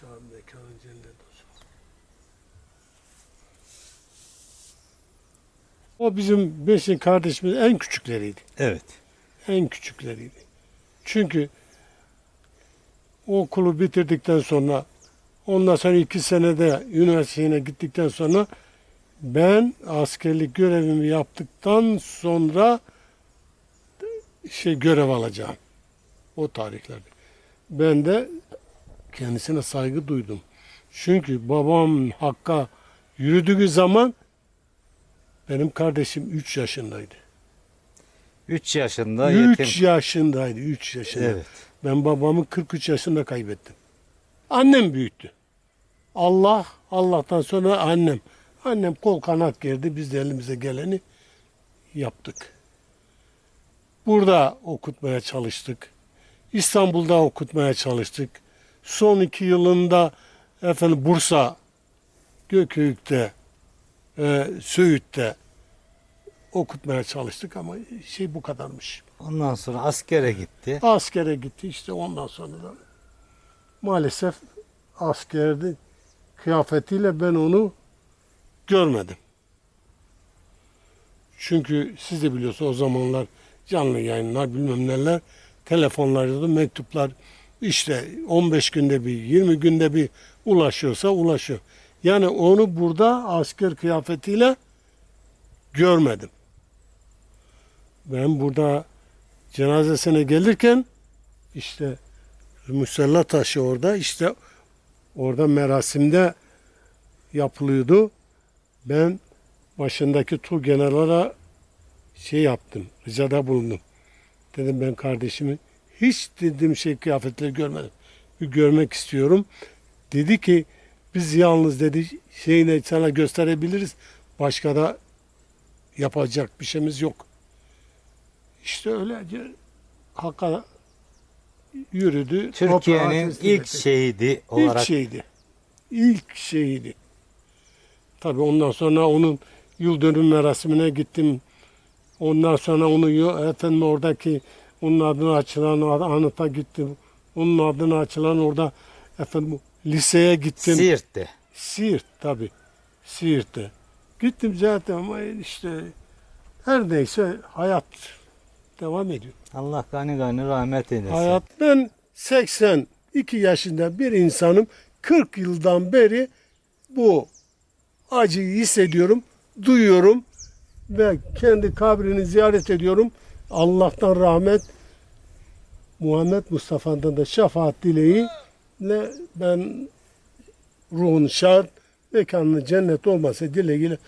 Şad mekanı cennet olsun. O bizim beşin kardeşimiz en küçükleriydi. Evet. En küçükleriydi. Çünkü okulu bitirdikten sonra ondan sonra iki senede üniversiteye gittikten sonra ben askerlik görevimi yaptıktan sonra şey görev alacağım. O tarihlerde. Ben de kendisine saygı duydum. Çünkü babam Hakk'a yürüdüğü zaman benim kardeşim 3 yaşındaydı. 3 yaşında 3 yetim. yaşındaydı. 3 yaşında. Evet. Ben babamı 43 yaşında kaybettim. Annem büyüttü. Allah, Allah'tan sonra annem. Annem kol kanat gerdi. Biz de elimize geleni yaptık. Burada okutmaya çalıştık. İstanbul'da okutmaya çalıştık. Son iki yılında efendim Bursa, Gököyük'te, e, Söğüt'te okutmaya çalıştık ama şey bu kadarmış. Ondan sonra askere gitti. Askere gitti işte ondan sonra da maalesef askerdi kıyafetiyle ben onu görmedim. Çünkü siz de biliyorsunuz o zamanlar canlı yayınlar bilmem neler telefonlar ya da mektuplar işte 15 günde bir 20 günde bir ulaşıyorsa ulaşıyor. Yani onu burada asker kıyafetiyle görmedim. Ben burada cenazesine gelirken işte musalla taşı orada işte orada merasimde yapılıyordu. Ben başındaki tu generala şey yaptım, ricada bulundum. Dedim ben kardeşimi hiç dediğim şey kıyafetleri görmedim. Görmek istiyorum. Dedi ki biz yalnız dedi şeyini sana gösterebiliriz. Başka da yapacak bir şeyimiz yok. İşte öylece Hakk'a yürüdü. Türkiye'nin ilk şehidi olarak İlk şeydi. İlk şeydi. Tabii ondan sonra onun yıl dönüm merasimine gittim. Ondan sonra onu efendim oradaki onun adına açılan anıta gittim. Onun adına açılan orada efendim liseye gittim. Siirt'te. Siirt tabii. Siirt'te. Gittim zaten ama işte her neyse hayat devam ediyor. Allah gani gani rahmet eylesin. Hayat ben 82 yaşında bir insanım. 40 yıldan beri bu acıyı hissediyorum, duyuyorum ve kendi kabrini ziyaret ediyorum. Allah'tan rahmet Muhammed Mustafa'dan da şefaat dileğiyle ben ruhun şad, mekanını cennet olmasa dileğiyle